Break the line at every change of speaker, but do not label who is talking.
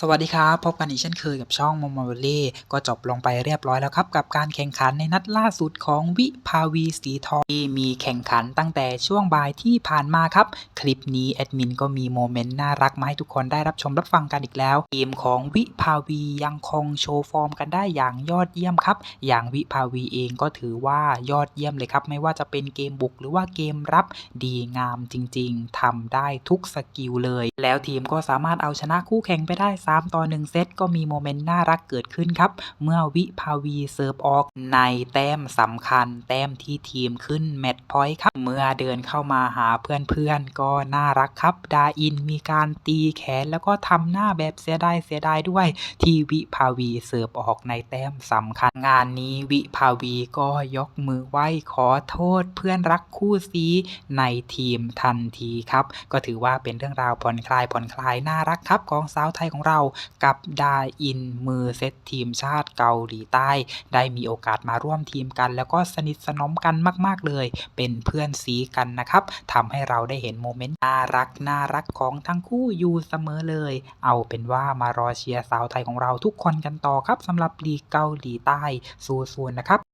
สวัสดีครับ พบกันอีกเช่นเคยกับช่องมอมอเวเล่ก็จบลงไปเรียบร้อยแล้วครับ กับการแข่งขันในนัดล่าสุดของวิภาวีสีทองที่มีแข่งขันตั้งแต่ช่วงบ่ายที่ผ่านมาครับ คลิปนี้แอดมินก็มีโมเมนต์น่ารักมาให้ทุกคนได้รับชมรับฟังกันอีกแล้วทีมของวิภาวียังคงโชว์ฟอร์มกันได้อย่างยอดเยี่ยมครับ อย่างวิภาวีเองก็ถือว่ายอดเยี่ยมเลยครับ ไม่ว่าจะเป็นเกมบุกหรือว่าเกมรับดีงามจริง ๆทำได้ทุกสกิลเลย แล้วทีมก็สามารถเอาชนะคู่แข่งไปได้3 ต่อ 1 เซตก็มีโมเมนต์น่ารักเกิดขึ้นครับ เมื่อวิภาวีเซิร์ฟออกในแต้มสำคัญ แต้มที่ทีมขึ้นแมตช์พอยต์ครับ เมื่อเดินเข้ามาหาเพื่อนๆ ก็น่ารักครับ ดาอินมีการตีแขนแล้วก็ทำหน้าแบบเสียดายเสียดายด้วยที่วิภาวีเสิร์ฟออกในแต้มสำคัญ งานนี้วิภาวีก็ยกมือไหว้ขอโทษเพื่อนรักคู่ซีในทีมทันทีครับ ก็ถือว่าเป็นเรื่องราวผ่อนคลายผ่อนคลายน่ารักครับของสาวไทยของเราา กับดาอินมือเซตทีมชาติเกาหลีใต้ ได้มีโอกาสมาร่วมทีมกัน แล้วก็สนิทสนมกันมาก ๆ เลย เป็นเพื่อนซีกันนะครับทำให้เราได้เห็นโมเมนต์น่ารักน่ารักของทั้งคู่อยู่เสมอเลย เอาเป็นว่ามารอเชียร์สาวไทยของเราทุกคนกันต่อครับสำหรับลีกเกาหลีใต้สู้ๆนะครับ